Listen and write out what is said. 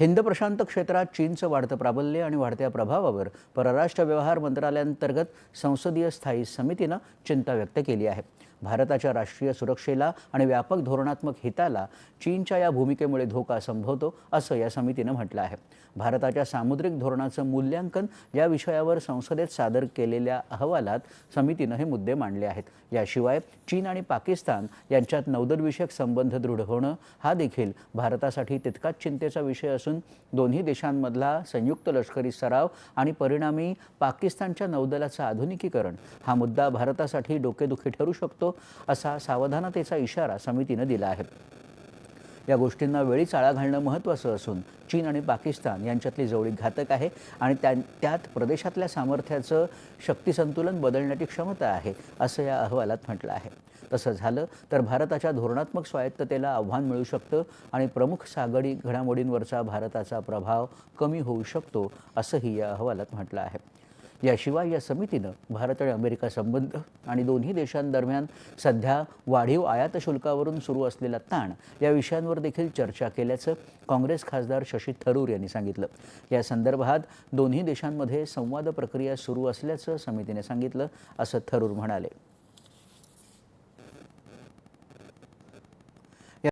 हिंद प्रशांत क्षेत्रात चीनचं वाढतं प्राबल्य आणि वाढत्या प्रभावावर परराष्ट्र व्यवहार मंत्रालयांतर्गत संसदीय स्थायी समितीनं चिंता व्यक्त केली आहे. भारताच्या राष्ट्रीय सुरक्षेला आणि व्यापक धोरणात्मक हिताला चीनच्या या भूमिकेमुळे धोका संभवतो असं या समितीनं म्हटलं आहे. भारताच्या सामुद्रिक धोरणाचं मूल्यांकन या विषयावर संसदेत सादर केलेल्या अहवालात समितीनं हे मुद्दे मांडले आहेत. याशिवाय चीन आणि पाकिस्तान यांच्यात नौदलविषयक संबंध दृढ होणं हा देखील भारतासाठी तितकाच चिंतेचा विषय असून दोन्ही देशांमधला संयुक्त लष्करी सराव आणि परिणामी पाकिस्तानच्या नौदलाचं आधुनिकीकरण हा मुद्दा भारतासाठी डोकेदुखी ठरू शकतो असा सावधानतेचा इशारा समितीनं दिला आहे. या गोष्टींना वेळीच आळा घालणं महत्त्वाचं असून चीन आणि पाकिस्तान यांच्यातली जवळीक घातक आहे आणि त्या त्यात प्रदेशातल्या सामर्थ्याचं शक्तीसंतुलन बदलण्याची क्षमता आहे असं या अहवालात म्हटलं आहे. तसं झालं तर भारताच्या धोरणात्मक स्वायत्ततेला आव्हान मिळू शकतं आणि प्रमुख सागरी घडामोडींवरचा भारताचा प्रभाव कमी होऊ शकतो असंही या अहवालात म्हटलं आहे. याशिवाय या समितीनं भारत आणि अमेरिका संबंध आणि दोन्ही देशांदरम्यान सध्या वाढीव आयात शुल्कावरून सुरू असलेला ताण या विषयांवर देखील चर्चा केल्याचं काँग्रेस खासदार शशी थरूर यांनी सांगितलं. या संदर्भात दोन्ही देशांमध्ये संवाद प्रक्रिया सुरू असल्याचं समितीने सांगितलं असं थरूर म्हणाले.